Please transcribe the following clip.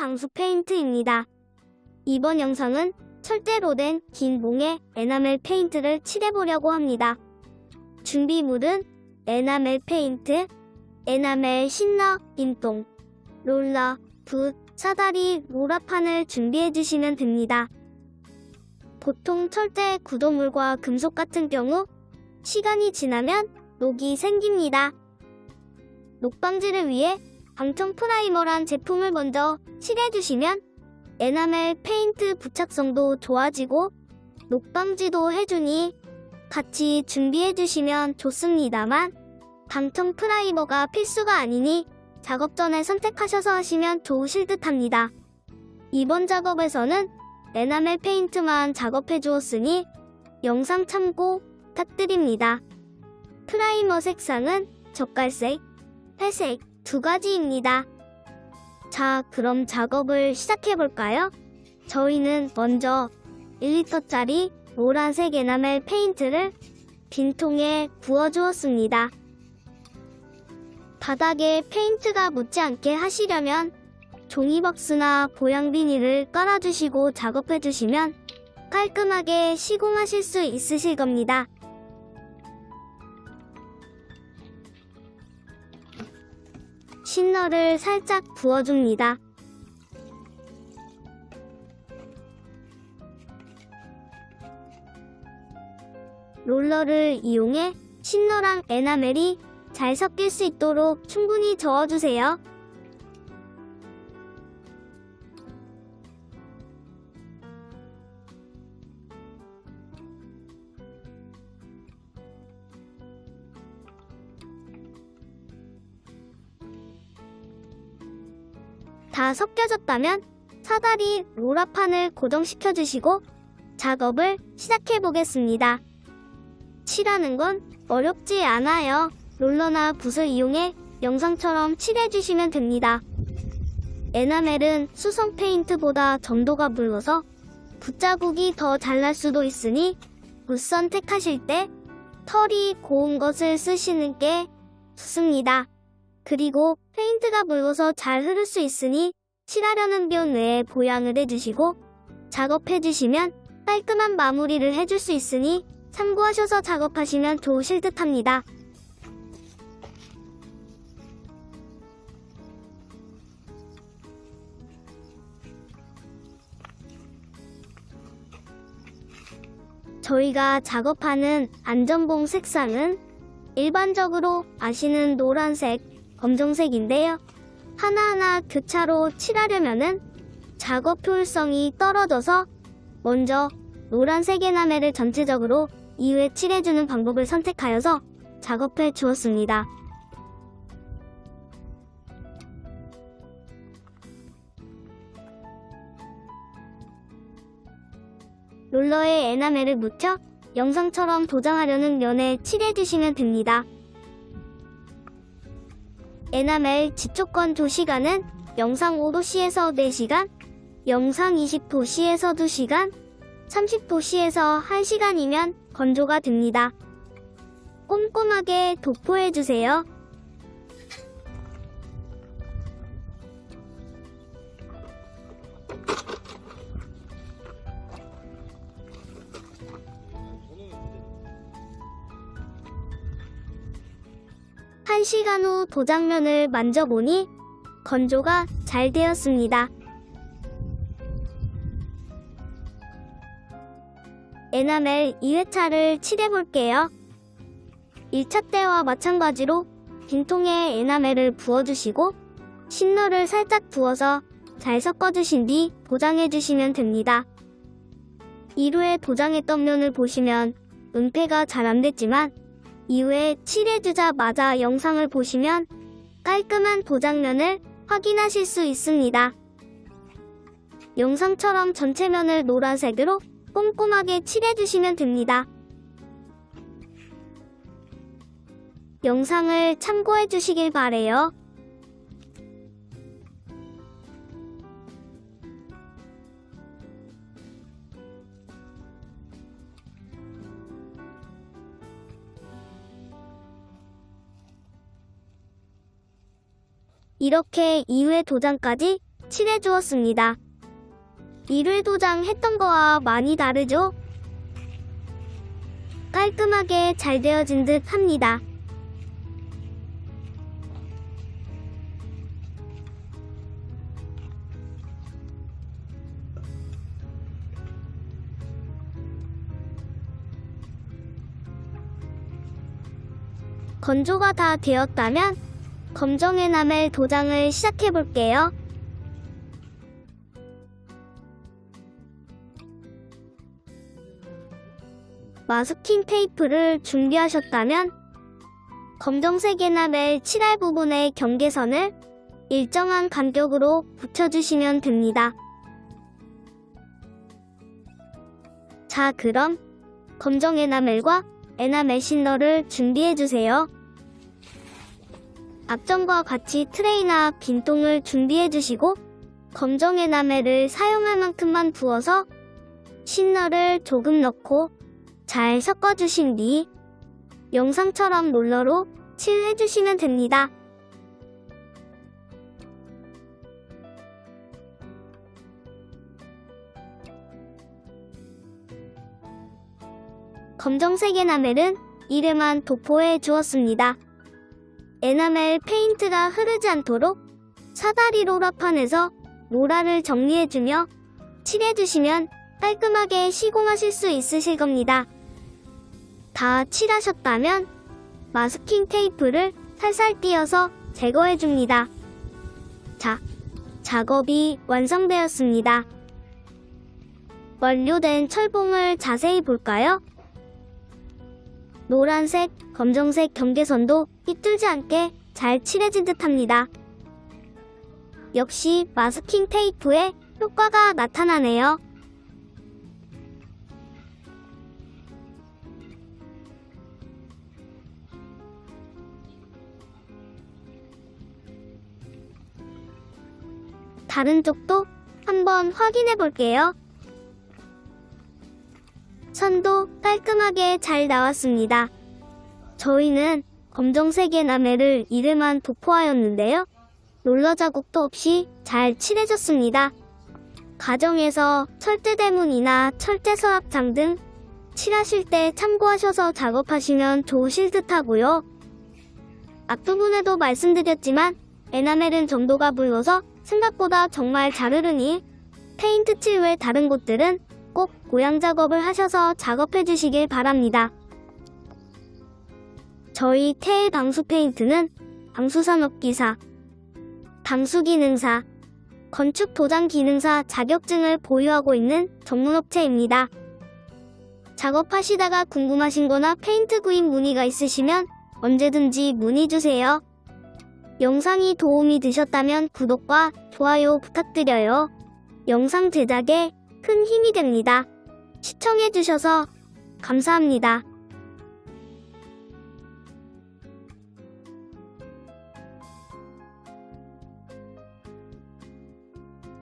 방수 페인트입니다. 이번 영상은 철대로 된긴 몽에 에나멜 페인트를 칠해보려고 합니다. 준비물은 에나멜 페인트, 에나멜 신너, 인동, 롤러, 붓, 사다리, 로라판을 준비해주시면 됩니다. 보통 철제 구도물과 금속 같은 경우 시간이 지나면 녹이 생깁니다. 녹방지를 위해 방청 프라이머란 제품을 먼저 칠해주시면 에나멜 페인트 부착성도 좋아지고 녹방지도 해주니 같이 준비해주시면 좋습니다만 방청 프라이머가 필수가 아니니 작업 전에 선택하셔서 하시면 좋으실 듯 합니다. 이번 작업에서는 에나멜 페인트만 작업해 주었으니 영상 참고 부탁드립니다. 프라이머 색상은 젓갈색, 회색 두 가지입니다. 자, 그럼 작업을 시작해 볼까요? 저희는 먼저 1리터짜리 노란색 에나멜 페인트를 빈통에 부어 주었습니다. 바닥에 페인트가 묻지 않게 하시려면 종이박스나 보양 비닐을 깔아주시고 작업해주시면 깔끔하게 시공하실 수 있으실 겁니다. 신너를 살짝 부어줍니다. 롤러를 이용해 신너랑 에나멜이 잘 섞일 수 있도록 충분히 저어주세요. 다 섞여졌다면 사다리 로라판을 고정시켜 주시고 작업을 시작해 보겠습니다. 칠하는 건 어렵지 않아요. 롤러나 붓을 이용해 영상처럼 칠해 주시면 됩니다. 에나멜은 수성 페인트보다 점도가 묽어서 붓자국이 더 잘 날 수도 있으니 붓 선택하실 때 털이 고운 것을 쓰시는 게 좋습니다. 그리고 페인트가 묽어서 잘 흐를 수 있으니 칠하려는 변 외에 보양을 해주시고 작업해주시면 깔끔한 마무리를 해줄 수 있으니 참고하셔서 작업하시면 좋으실 듯 합니다. 저희가 작업하는 안전봉 색상은 일반적으로 아시는 노란색, 검정색인데요. 하나하나 교차로 칠하려면은 작업 효율성이 떨어져서 먼저 노란색 에나멜을 전체적으로 이후에 칠해주는 방법을 선택하여서 작업해 주었습니다. 롤러에 에나멜을 묻혀 영상처럼 도장하려는 면에 칠해주시면 됩니다. 에나멜 지촉권 조시간은 영상 5도시에서 4시간, 영상 20도시에서 2시간, 30도시에서 1시간이면 건조가 됩니다. 꼼꼼하게 도포해주세요. 한시간 후 도장면을 만져보니 건조가 잘 되었습니다. 에나멜 2회차를 칠해볼게요. 1차 때와 마찬가지로 빈통에 에나멜을 부어주시고 신너를 살짝 부어서 잘 섞어주신 뒤 도장해주시면 됩니다. 이후에 도장했던 면을 보시면 은폐가 잘 안됐지만 이후에 칠해주자마자 영상을 보시면 깔끔한 도장면을 확인하실 수 있습니다. 영상처럼 전체 면을 노란색으로 꼼꼼하게 칠해주시면 됩니다. 영상을 참고해 주시길 바래요. 이렇게 이후의 도장까지 칠해주었습니다. 1회 도장 했던 거와 많이 다르죠? 깔끔하게 잘 되어진 듯 합니다. 건조가 다 되었다면 검정 에나멜 도장을 시작해 볼게요. 마스킹 테이프를 준비하셨다면 검정색 에나멜 칠할 부분의 경계선을 일정한 간격으로 붙여주시면 됩니다. 자, 그럼 검정 에나멜과 에나멜 신너를 준비해주세요. 앞전과 같이 트레이나 빈통을 준비해주시고 검정 에나멜을 사용할 만큼만 부어서 신너를 조금 넣고 잘 섞어주신 뒤 영상처럼 롤러로 칠해주시면 됩니다. 검정색 에나멜은 이름만 도포해 주었습니다. 에나멜 페인트가 흐르지 않도록 사다리 롤러판에서 로라를 정리해주며 칠해주시면 깔끔하게 시공하실 수 있으실 겁니다. 다 칠하셨다면 마스킹 테이프를 살살 띄어서 제거해줍니다. 자, 작업이 완성되었습니다. 완료된 철봉을 자세히 볼까요? 노란색, 검정색 경계선도 삐뚤지 않게 잘 칠해진 듯합니다. 역시 마스킹 테이프의 효과가 나타나네요. 다른 쪽도 한번 확인해 볼게요. 선도 깔끔하게 잘 나왔습니다. 저희는 검정색 에나멜을 이름만 도포하였는데요. 롤러 자국도 없이 잘 칠해졌습니다. 가정에서 철제대문이나 철제서랍장 등 칠하실 때 참고하셔서 작업하시면 좋으실 듯 하고요. 앞부분에도 말씀드렸지만 에나멜은 점도가 붉어서 생각보다 정말 잘 흐르니 페인트 칠 외 다른 곳들은 꼭 고양 작업을 하셔서 작업해 주시길 바랍니다. 저희 테일 방수 페인트는 방수산업기사, 방수기능사, 건축도장기능사 자격증을 보유하고 있는 전문업체입니다. 작업하시다가 궁금하신 거나 페인트 구입 문의가 있으시면 언제든지 문의 주세요. 영상이 도움이 되셨다면 구독과 좋아요 부탁드려요. 영상 제작에 큰 힘이 됩니다. 시청해주셔서 감사합니다.